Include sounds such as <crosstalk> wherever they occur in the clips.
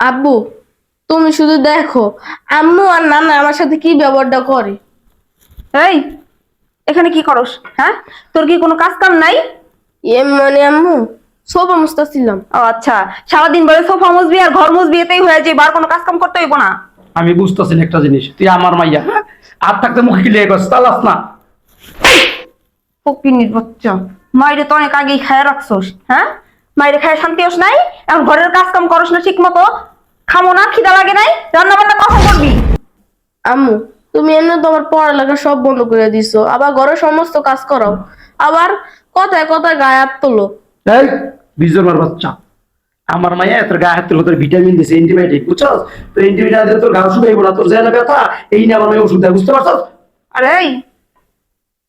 আব্বু তুমি শুধু দেখো আম্মু আর নানা আমার সাথে কি ব্যবহারটা করে? এই এখানে কি করস হ্যাঁ? তোর কি কোনো কাজ কাম নাই? এ মানে আম্মু সব অবস্থা ছিলাম ও আচ্ছা সারাদিন বলে সোফা মুসবি আর ঘর মুসবি এতেই হয়ে যায় বার কোনো কাজ কাম করতে হইব না? আমি বুঝতেছি না একটা জিনিস তুই আমার মাইয়া। হ্যাঁ? আর থাকতে মুখে গিলে গেছ তালাস না। ফকিনির বাচ্চা মাইরে তো অনেক আগেই খায় রাখছোস হ্যাঁ? মাইরে খায় শান্তি হস নাই? এখন ঘরের কাজ কাম করস না ঠিক মতো খামো না খিদা লাগে নাই? রান্না বান্না কখন করবি? আম্মু তুমি এমনি তোমার পড়ালেখা সব বন্ধ করে দিছো। আবার ঘরের সমস্ত কাজ করাও। আবার কথায় কথায় গায়ে হাত তোলো। এই বিজয় মার বাচ্চা। আমার মাইয়া তোর গায়ে হাত তুলো তোর ভিটামিন দিছে অ্যান্টিবায়োটিক বুঝছস? তো অ্যান্টিবায়োটিক তোর গা শুকাইবো না তোর জেলা ব্যথা। এই নিয়ে আমার মাইয়া ওষুধ দেয় বুঝতে পারছস? আরে এই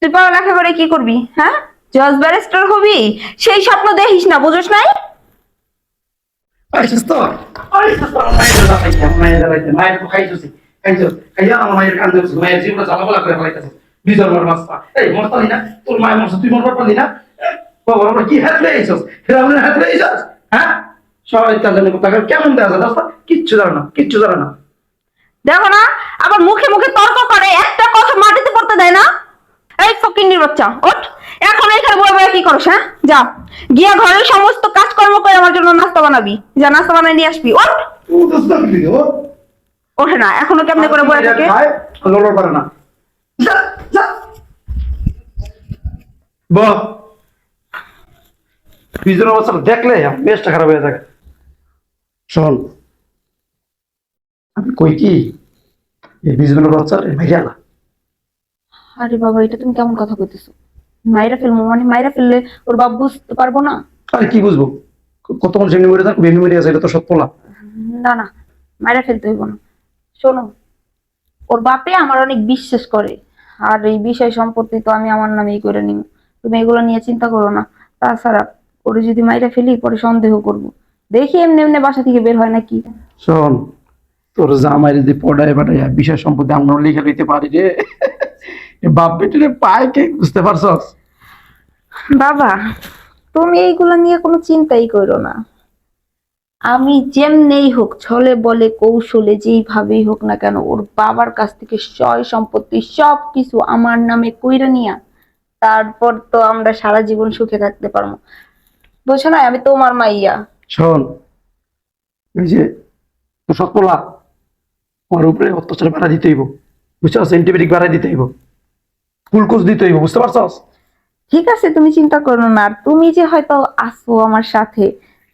তুই পড়ালেখা করে কি করবি হ্যাঁ? জজ ব্যারিস্টার হবি? সেই স্বপ্ন দেখিস না বুঝোস নাই আইসিস তো আইসিস তো মায়ের দাঁড়াই মায়ের দাঁড়াই মায়ের তো খাইছিস খাইছিস খাইয়া আমার মায়ের কান্দে মায়ের জীবনে জ্বালাপোলা করে ফেলাইতেছিস বিজয় মার বাচ্চা এই মরতালি না? তোর মায়ের মরছে তুই মরবার পারলি না? বাবা আমরা কি হাত লেগেছিস? ফেরাউনের হাত লেগেছিস? হ্যাঁ? সবাই তার জন্য কেমন দেওয়া যায় কিচ্ছু জানে না কিচ্ছু জানে না। দেখো না আবার মুখে মুখে তর্ক করে একটা কথা মাটিতে পড়তে দেয় না? এই ফকিন্নির বাচ্চা ওঠ। এখন এখানে বয়ে বয়ে কি করছ হ্যাঁ? যা। গিয়া ঘরের সমস্ত কাজকর্ম করে আমার জন্য নাস্তা বানাবি। যা নাস্তা বানাই নিয়ে আসবি। ওঠ। ও ওঠে। না। এখনও কেমনে করে বয়ে থাকে? লড়বার পারে না। যা যা। বাহ বিজয় অবস্থা দেখলে বেশটা খারাপ হয়ে থাকে। শোন। আমি কই কি? এই বিজয় বাচ্চা ভাইয়া না আরে বাবা এটা তুমি কেমন কথা কইতেছো? মাইরা ফেলব মানে মাইরা ফেললে ওর বাপ বুঝতে পারব না। আরে কি বুঝব? কত মানুষ এমনি মরে থাকবে এমনি মরে আছে এটা তো সত্য না না না মাইরা ফেলতে হইব না। শোনো ওর বাপে আমার অনেক বিশ্বাস করে আর এই বিষয় সম্পত্তি তো আমি আমার নামেই করে নিব। তুমি এগুলো নিয়ে চিন্তা করো না। তাছাড়া ওরে যদি মাইরা ফেলি পরে সন্দেহ করব। দেখি এমনি এমনি বাসা থেকে বের হয় নাকি। শোন তোর জামাই যদি পড়ায় পাঠায় বিষয় সম্পত্তি আমরা লিখে দিতে পারি রে এ বাপ বেটিরে পায় কে বুঝতে পারছস? বাবা তুমি এইগুলো নিয়ে কোনো চিন্তাই করো না। আমি যেমনেই হোক ছলে বলে কৌশলে যেইভাবেই হোক না কেন ওর বাবার কাছ থেকে সয় সম্পত্তি সব কিছু আমার নামে কইরা নিয়া তারপর তো আমরা সারা জীবন সুখে থাকতে পারব। বুঝছ না আমি তোমার মাইয়া। শোন যে সৎপলা আমার উপরে অত্যাচার বাড়া দিতে হইব। বুঝছস? অ্যান্টিবায়োটিক বাড়াই দিতে হইব। ফুলকোচ দিতে হইব বুঝতে পারছস? ঠিক আছে তুমি চিন্তা করো না। আর তুমি যে হয়তো আসো আমার সাথে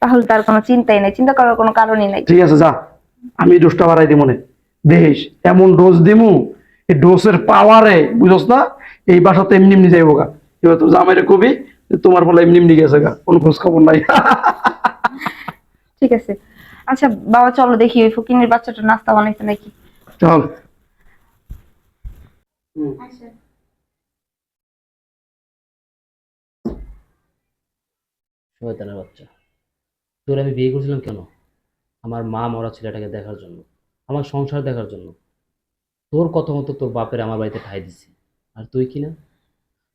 তাহলে তার কোনো চিন্তাই নেই। চিন্তা করার কোনো কারণই নাই। ঠিক আছে যা। আমি ডোজটা বাড়াই দিই মনে। দেশ এমন ডোজ দিমু এই ডোজের পাওয়ারে বুঝছস না? এই বাসাতে এমনি এমনি যাইব গা। এবার তো জামাইরে কবি যে তোমার বলে এমনি এমনি গেছে গা কোনো খোঁজ খবর নাই। <laughs> ঠিক আছে। আচ্ছা বাবা চলো দেখি ওই ফকিনের বাচ্চাটা নাস্তা বানাইছে নাকি? চল। শয়তানের বাচ্চা। তোর আমি বিয়ে করেছিলাম কেন? আমার মা মরা ছেলেটাকে দেখার জন্য, আমার সংসার দেখার জন্য। তোর কথা মতো তোর বাপের আমার বাড়িতে ঠাই দিছি। আর তুই কিনা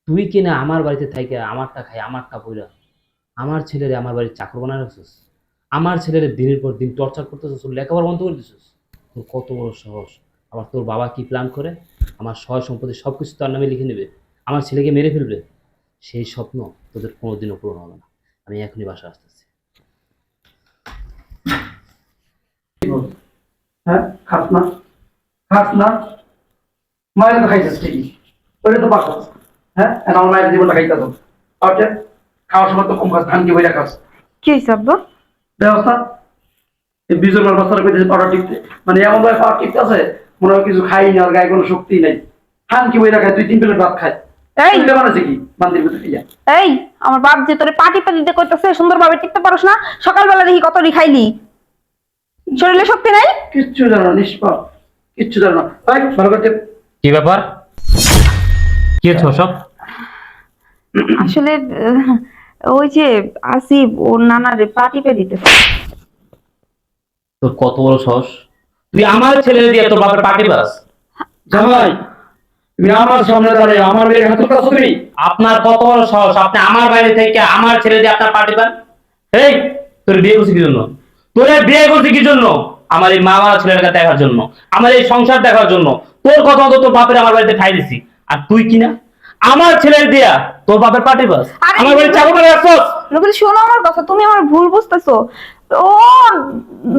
তুই কিনা আমার বাড়িতে থাইকে আমারটা খাই, আমারটা পইরা আমার ছেলেরে আমার বাড়ির চাকর বানায় রাখছিস? আমার ছেলেরে দিনের পর দিন টর্চার করতেছিস লেখাপড়া বন্ধ করে দিছিস? তোর কত বড় সাহস। আবার তোর বাবা কি প্ল্যান করে? আমার সয় সম্পত্তি সব কিছু তার নামে লিখে নেবে। আমার ছেলেকে মেরে ফেলবে। সেই স্বপ্ন তোদের কোনোদিনও পূরণ হবে না। আমি এখনই বাসা আসতেছি। হ্যাঁ খাস না। খাস না। মায়ের তো খাইছিস ঠিকই। ওইটা তো হ্যাঁ আমার মায়ের জীবনটা খাইতে খাওয়ার সময় তো কম খাস ধান কি খাস। কি ব্যবস্থা পেতে টিপতে। মানে এমন ভাবে টিপতে আছে মনে হয় কিছু খাই না আর গায়ে কোনো শক্তি নাই। ধান কি বইরা খায়? তুই তিন প্লেট ভাত খায়। এই। এই এই আমার বাপ যে তোরে পাটি পাটি দিয়ে কইতাছে সুন্দরভাবে টিকতে পারোস না সকালবেলা দেখি কত খাইলি। শরীরে শক্তি নাই? কিচ্ছু জানো নিষ্পাপ। কিচ্ছু জানো না। ভাই ভালো কি ব্যাপার? কি হচ্ছে সব আসলে ওই যে আসিফ ওর নানারে পাটি পে দিতেছে। তোর কত বড় সাহস? তুই আমার ছেলে দিয়ে তোর বাপের পার্টি বাস জামাই তুমি আমার সামনে দাঁড়িয়ে আমার মেয়ের হাতে কাছে তুমি? আপনার কত বড় সাহস? আপনি আমার বাইরে থেকে আমার ছেলে দিয়ে আপনার পার্টি পান এই তোর বিয়ে করছি কি জন্য? তোরে বিয়ে করছি কি জন্য? আমার এই মা মারা ছেলেটাকে দেখার জন্য আমার এই সংসার দেখার জন্য। তোর কথা মতো তোর বাপের আমার বাড়িতে ঠাই দিছি। আর তুই কি না? আমার ছেলের দিয়া তোর বাপের পার্টি বাস আমার বাড়ি চাকর করে রুবেল শোনো আমার কথা তুমি আমার ভুল বুঝতেছো। ও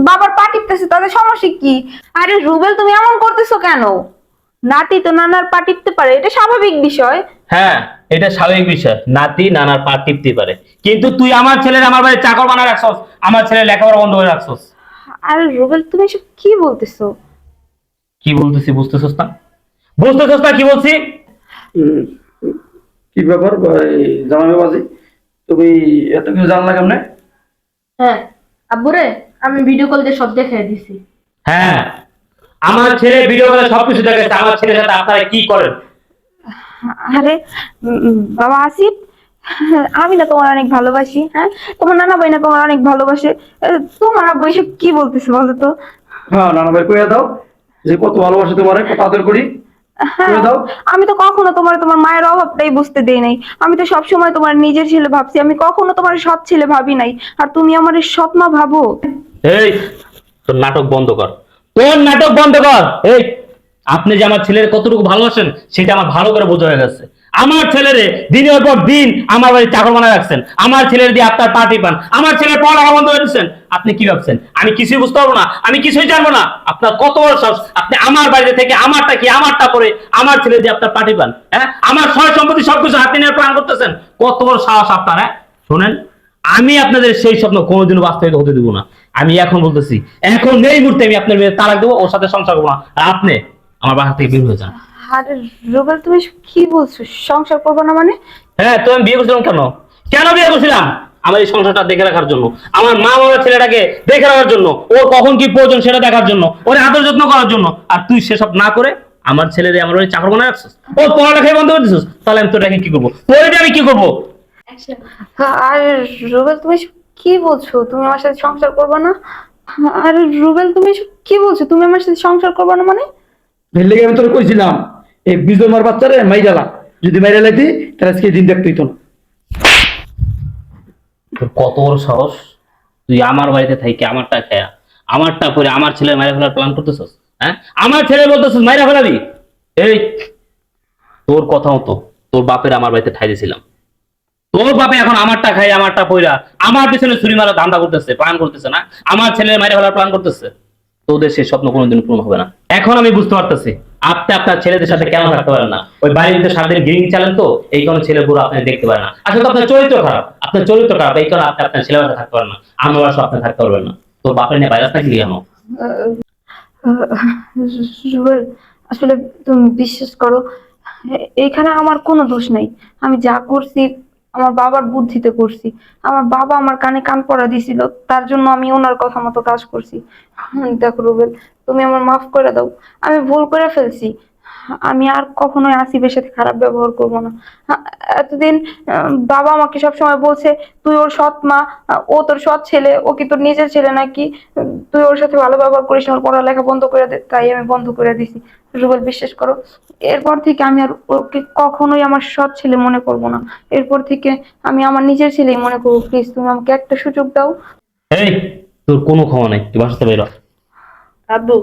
বাবার পা টিপতেছে তাদের সমস্যা কি? আরে রুবেল তুমি এমন করতেছো কেন? নাতি তো নানার পা টিপতে পারে এটা স্বাভাবিক বিষয়। হ্যাঁ এটা স্বাভাবিক বিষয়। নাতি নানার পা টিপতে পারে। কিন্তু তুই আমার ছেলের আমার বাড়ি চাকর বানায় রাখছস আমার ছেলে লেখাপড়া বন্ধ করে রাখছস। আরে রুবেল তুমি এসব কি বলতেছো? কি বলতেছি বুঝতেছস না? বুঝতেছস না কি বলছি? উম, কি ব্যাপার? জামাই বাবাজি তুমি এত কিছু জানলা কেমনে? হ্যাঁ আব্বুরে আমি ভিডিও কল দিয়ে সব দেখাই দিছি। হ্যাঁ আমার ছেলে ভিডিও করে সবকিছু দেখাচ্ছে আমার ছেলের সাথে আপনারা কি করেন? আরে বাবা আসিফ আমি না তোমার অনেক ভালোবাসি হ্যাঁ? তোমার নানা ভাই না তোমার অনেক ভালোবাসে। তোমার আব্বু এসব কি বলতেছে বলো তো? হ্যাঁ নানা ভাই কইয়া দাও যে কত ভালোবাসি তোমার কত আদর করি। হ্যাঁ, কইয়া দাও। আমি তো কখনো তোমার তোমার মায়ের অভাবটাই বুঝতে দেই নাই। আমি তো সব সময় তোমার নিজের ছেলে ভাবছি আমি কখনো তোমার সৎ ছেলে ভাবি নাই। আর তুমি আমার সৎ মা ভাবো। এই তোর নাটক বন্ধ কর। তোর নাটক বন্ধ কর। এই, আপনি যে আমার ছেলের কতটুকু ভালোবাসেন, সেটা আমার ভালো করে বোঝা হয়ে গেছে আমার ছেলেরে দিনের পর দিন আমার বাড়ি চাকর বানায় রাখছেন। আমার ছেলের দিয়ে আপনার পার্টি পান। আমার ছেলের পড়ালেখা বন্ধ করে আপনি কি ভাবছেন? আমি কিছুই বুঝতে পারব না। আমি কিছুই জানব না। আপনার কত বড় সাহস? আপনি আমার বাড়িতে থেকে আমারটা কি আমারটা করে আমার ছেলে দিয়ে আপনার পার্টি পান হ্যাঁ? আমার সয় সম্পত্তি সবকিছু হাতে নিয়ে প্ল্যান করতেছেন। কত বড় সাহস আপনার হ্যাঁ? শোনেন, আমি আপনাদের সেই স্বপ্ন কোনোদিনও বাস্তবায়িত হতে দেবো না। আমি এখন বলতেছি এখন এই মুহূর্তে আমি আপনার মেয়ে তালাক দেবো ওর সাথে সংসার করব না। আর আপনি আমার বাসা থেকে বের হয়ে যান। আরে রুবেল তুমি কি বলছো? সংসার করব না মানে? হ্যাঁ তো আমি বিয়ে করছিলাম কেন? কেন বিয়ে করছিলাম? আমার এই সংসারটা দেখে রাখার জন্য আমার মা বাবার ছেলেটাকে দেখে রাখার জন্য ওর কখন কি প্রয়োজন সেটা দেখার জন্য ওর আদর যত্ন করার জন্য। আর তুই সেসব না করে আমার ছেলেরে আমার ওই চাকর বানায় রাখছিস? ও পড়ালেখাই বন্ধ করে দিছিস? তাহলে আমি তোটাকে কি করব? তোরটা আমি কি করব? আর রুবেল তুমি কি বলছো? তুমি আমার সাথে সংসার করবে না? আর রুবেল তুমি এসব কি বলছো? তুমি আমার সাথে সংসার করবে না মানে? এর লেগে আমি তোর কইছিলাম এই বিজয় মার বাচ্চারে মাইরালা যদি মাইরা লাইতি তাহলে আজকে দিন দেখতে হইতো না। তোর কত বড় সাহস? তুই আমার বাড়িতে থাকি আমারটা খেয়া আমারটা করে আমার ছেলে মাইরা ফেলার প্ল্যান করতেছস? হ্যাঁ? আমার ছেলে বলতেছস মাইরা ফেলাবি? এই তোর কথা মতো তোর বাপের আমার বাড়িতে ঠাই দিয়েছিলাম তোর বাপে এখন আমারটা খাই আমারটা পয়রা আমার পিছনে ছুরি মারা ধান্দা করতেছে প্ল্যান করতেছে না। আমার ছেলে মাইরে ফেলার প্ল্যান করতেছে। তোদের সেই স্বপ্ন কোনোদিন পূরণ হবে না। এখন আমি বুঝতে পারতেছি, আপনি আপনার ছেলেদের সাথে কেন থাকতে পারেন না? ওই বাড়িতে সারাদিন গ্রিং চালেন তো, এই কারণে ছেলে পুরো আপনি দেখতে পারেন না। আসলে তো আপনার চরিত্র খারাপ, আপনার চরিত্র খারাপ, এই কারণে আপনি আপনার সাথে থাকতে পারেন না। আমার বাসা আপনি থাকতে পারবেন না। তো বাপের নিয়ে বাইরে থাকলে কেন? আসলে তুমি বিশ্বাস করো এখানে আমার কোনো দোষ নাই। আমি যা করছি আমার বাবার বুদ্ধিতে করছি। আমার বাবা আমার কানে কান পড়া দিছিল, তার জন্য আমি ওনার কথা মতো কাজ করছি। দেখো রুবেল, তুমি আমার মাফ করে দাও, আমি ভুল করে ফেলছি। আমি আর কখনোই আসিফের সাথে খারাপ ব্যবহার করব না। এতদিন আহ, বাবা আমাকে সবসময় বলছে তুই ওর সৎ মা ও তোর সৎ ছেলে ও কি তোর নিজের ছেলে নাকি? তুই ওর সাথে ভালো ব্যবহার করিস না, ওর পড়ালেখা বন্ধ করে দে। তাই আমি বন্ধ করে দিছি। রুবেল বিশ্বাস করো এরপর থেকে আমি আর ওকে কখনোই আমার সৎ ছেলে মনে করব না। এরপর থেকে আমি আমার নিজের ছেলেই মনে করব। প্লিজ তুমি আমাকে একটা সুযোগ দাও। এই তোর কোনো ক্ষমা নেই তুই বাসাতে বেরো। আব্বু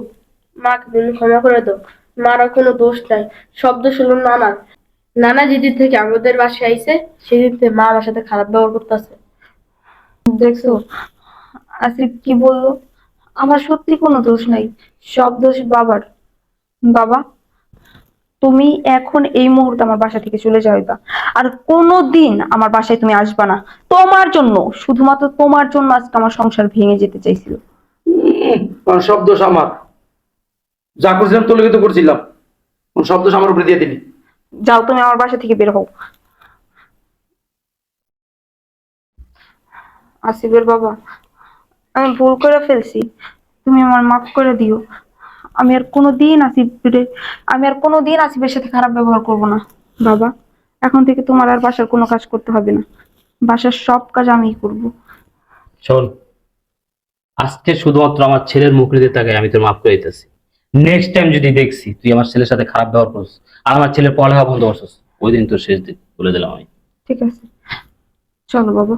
মাকে তুমি ক্ষমা করে দাও। মারা কোনো দোষ নাই। শব্দ দোষ হলো নানার নানা যেদিন থেকে আমাদের বাসায় আইছে সেদিন থেকে মা আমার সাথে খারাপ ব্যবহার করতেছে। দেখছ আসিফ কি বলল? আমার সত্যি কোনো দোষ নাই সব দোষ বাবার। বাবা তুমি এখন এই মুহূর্তে আমার বাসা থেকে চলে যাইবা। আর কোনো দিন আমার বাসায় তুমি আসবা না। তোমার জন্য শুধুমাত্র তোমার জন্য আজকে আমার সংসার ভেঙে যেতে চাইছিল। সব দোষ আমার। যা করছিলাম তোর লেগে তো করছিলাম। কোন সব দোষ আমার উপরে দিয়ে দিলি যাও তুমি আমার বাসা থেকে বের হও। আসিফের বাবা আমি ভুল করে ফেলছি। তুমি আমার মাফ করে দিও। আমি আর কোনোদিন আসিফের আমি আর কোনোদিন আসিফের সাথে খারাপ ব্যবহার করব না। বাবা এখন থেকে তোমার আর বাসার কোনো কাজ করতে হবে না। বাসার সব কাজ আমিই করব। শোন আজকে শুধুমাত্র আমার ছেলের মুখ দিতে তাকে আমি তোর মাফ করে দিতেছি। নেক্সট টাইম যদি দেখছি, তুই আমার ছেলের সাথে খারাপ ব্যবহার করছিস আর আমার ছেলের পড়ালেখা বন্ধ করছিস ওই দিন তোর শেষ দিন বলে দিলাম আমি। ঠিক আছে। চলো বাবা।